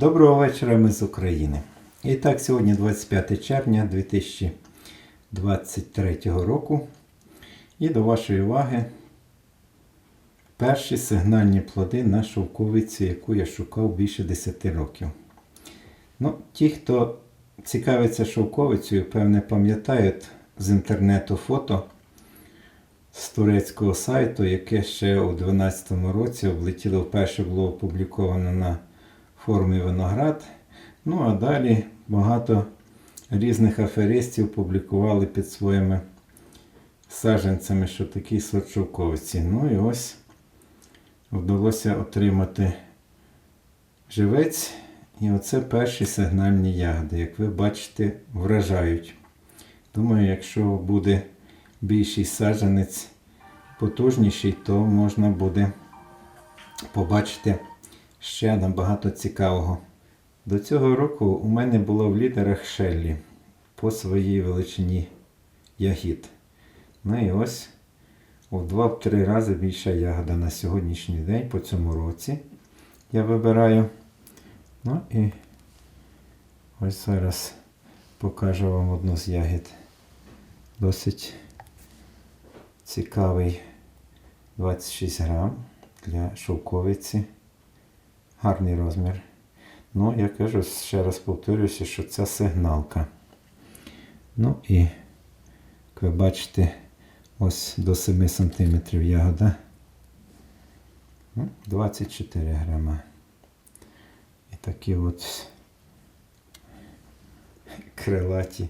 Доброго вечора, ми з України. І так, сьогодні 25 червня 2023 року. І до вашої уваги перші сигнальні плоди на шовковиці, яку я шукав більше 10 років. Ну, ті, хто цікавиться шовковицею, певне пам'ятають з інтернету фото з турецького сайту, яке ще у 2012 році облетіло вперше було опубліковано на форумі Виноград. Ну а далі багато різних аферистів публікували під своїми саджанцями, що такий сорт. Ну і ось вдалося отримати живець. І оце перші сигнальні ягоди, як ви бачите, вражають. Думаю, якщо буде більший саджанець потужніший, то можна буде побачити ще набагато цікавого. До цього року у мене було в лідерах Шеллі по своїй величині ягід. Ну і ось у 2-3 рази більша ягода на сьогоднішній день по цьому році. Я вибираю. Ну і ось зараз покажу вам одну з ягід. Досить цікавий 26 грам для шовковиці. Гарний розмір. Ну, я кажу, ще раз повторюся, що це сигналка. Ну і, як ви бачите, ось до 7 см ягода. Ну, 24 грама. І такі от крилаті.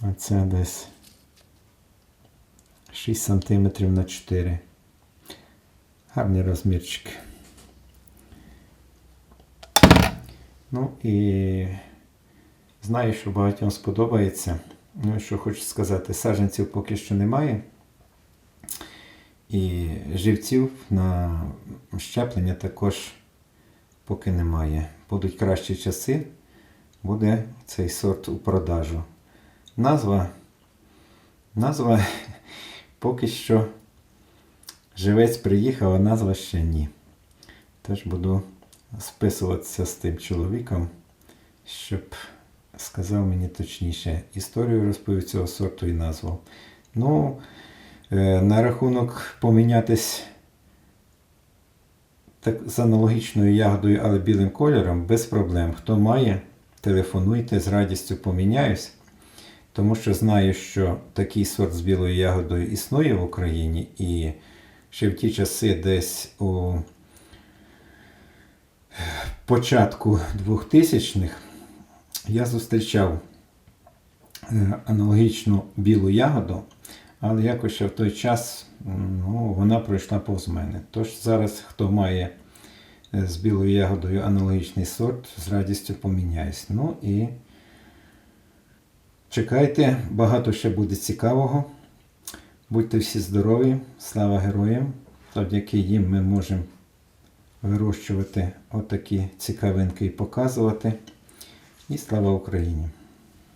А це десь 6 см на 4. Гарний розмірчик. Ну і знаю, що багатьом сподобається. Ну що хочу сказати, саджанців поки що немає. І живців на щеплення також поки немає. Будуть кращі часи, буде цей сорт у продажу. Назва, назва поки що живець приїхав, а назва ще ні. Теж буду списуватися з тим чоловіком, щоб сказав мені точніше історію розповів цього сорту і назву. Ну, е, на рахунок помінятись так, з аналогічною ягодою, але білим кольором, без проблем. Хто має, телефонуйте, з радістю поміняюсь. Тому що знаю, що такий сорт з білою ягодою існує в Україні, і ще в ті часи десь у початку 2000-х я зустрічав е, аналогічну білу ягоду, але якось ще в той час ну, вона пройшла повз мене. Тож зараз, хто має е, з білою ягодою аналогічний сорт, з радістю поміняюсь. Ну і чекайте, багато ще буде цікавого. Будьте всі здорові, слава героям! Завдяки їм ми можемо вирощувати отакі цікавинки і показувати. І слава Україні!